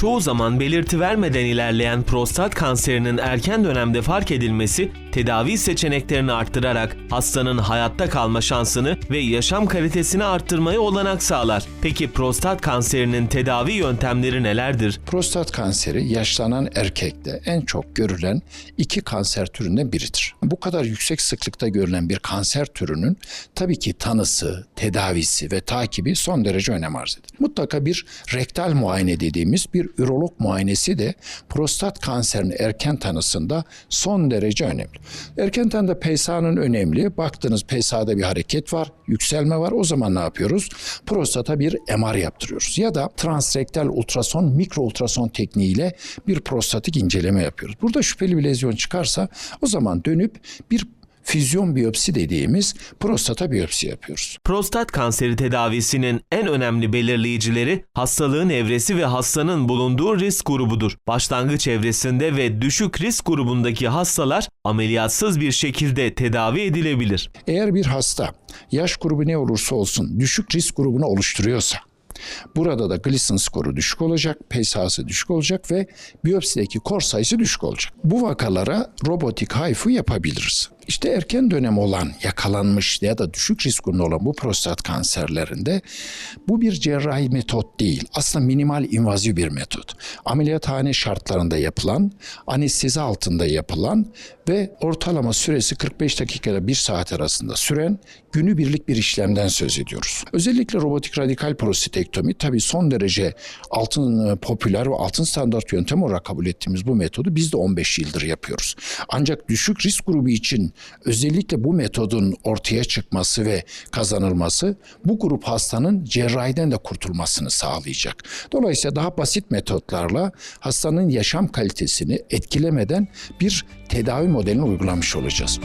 Çoğu zaman belirti vermeden ilerleyen prostat kanserinin erken dönemde fark edilmesi tedavi seçeneklerini arttırarak hastanın hayatta kalma şansını ve yaşam kalitesini arttırmaya olanak sağlar. Peki prostat kanserinin tedavi yöntemleri nelerdir? Prostat kanseri yaşlanan erkekte en çok görülen iki kanser türünden biridir. Bu kadar yüksek sıklıkta görülen bir kanser türünün tabii ki tanısı, tedavisi ve takibi son derece önem arz eder. Mutlaka bir rektal muayene dediğimiz bir ürolog muayenesi de prostat kanserinin erken tanısında son derece önemli. Erken tanıda PSA'nın önemli. Baktınız PSA'da bir hareket var, yükselme var. O zaman ne yapıyoruz? Prostata bir MR yaptırıyoruz. Ya da transrektal ultrason, mikro ultrason tekniğiyle bir prostatik inceleme yapıyoruz. Burada şüpheli bir lezyon çıkarsa o zaman dönüp bir füzyon biyopsi dediğimiz prostata biyopsi yapıyoruz. Prostat kanseri tedavisinin en önemli belirleyicileri hastalığın evresi ve hastanın bulunduğu risk grubudur. Başlangıç evresinde ve düşük risk grubundaki hastalar ameliyatsız bir şekilde tedavi edilebilir. Eğer bir hasta yaş grubu ne olursa olsun düşük risk grubunu oluşturuyorsa burada da Gleason skoru düşük olacak, PSA'sı düşük olacak ve biyopsideki kor sayısı düşük olacak. Bu vakalara robotik HIFU yapabiliriz. İşte erken dönem olan yakalanmış ya da düşük risk grubunda olan bu prostat kanserlerinde bu bir cerrahi metot değil. Aslında minimal invazif bir metot. Ameliyathane şartlarında yapılan, anestezi altında yapılan ve ortalama süresi 45 dakika ile 1 saat arasında süren günübirlik bir işlemden söz ediyoruz. Özellikle robotik radikal prostatektomi tabii son derece altın e, popüler ve altın standart yöntem olarak kabul ettiğimiz bu metodu biz de 15 yıldır yapıyoruz. Ancak düşük risk grubu için özellikle bu metodun ortaya çıkması ve kazanılması bu grup hastanın cerrahiden de kurtulmasını sağlayacak. Dolayısıyla daha basit metotlarla hastanın yaşam kalitesini etkilemeden bir tedavi modelini uygulamış olacağız.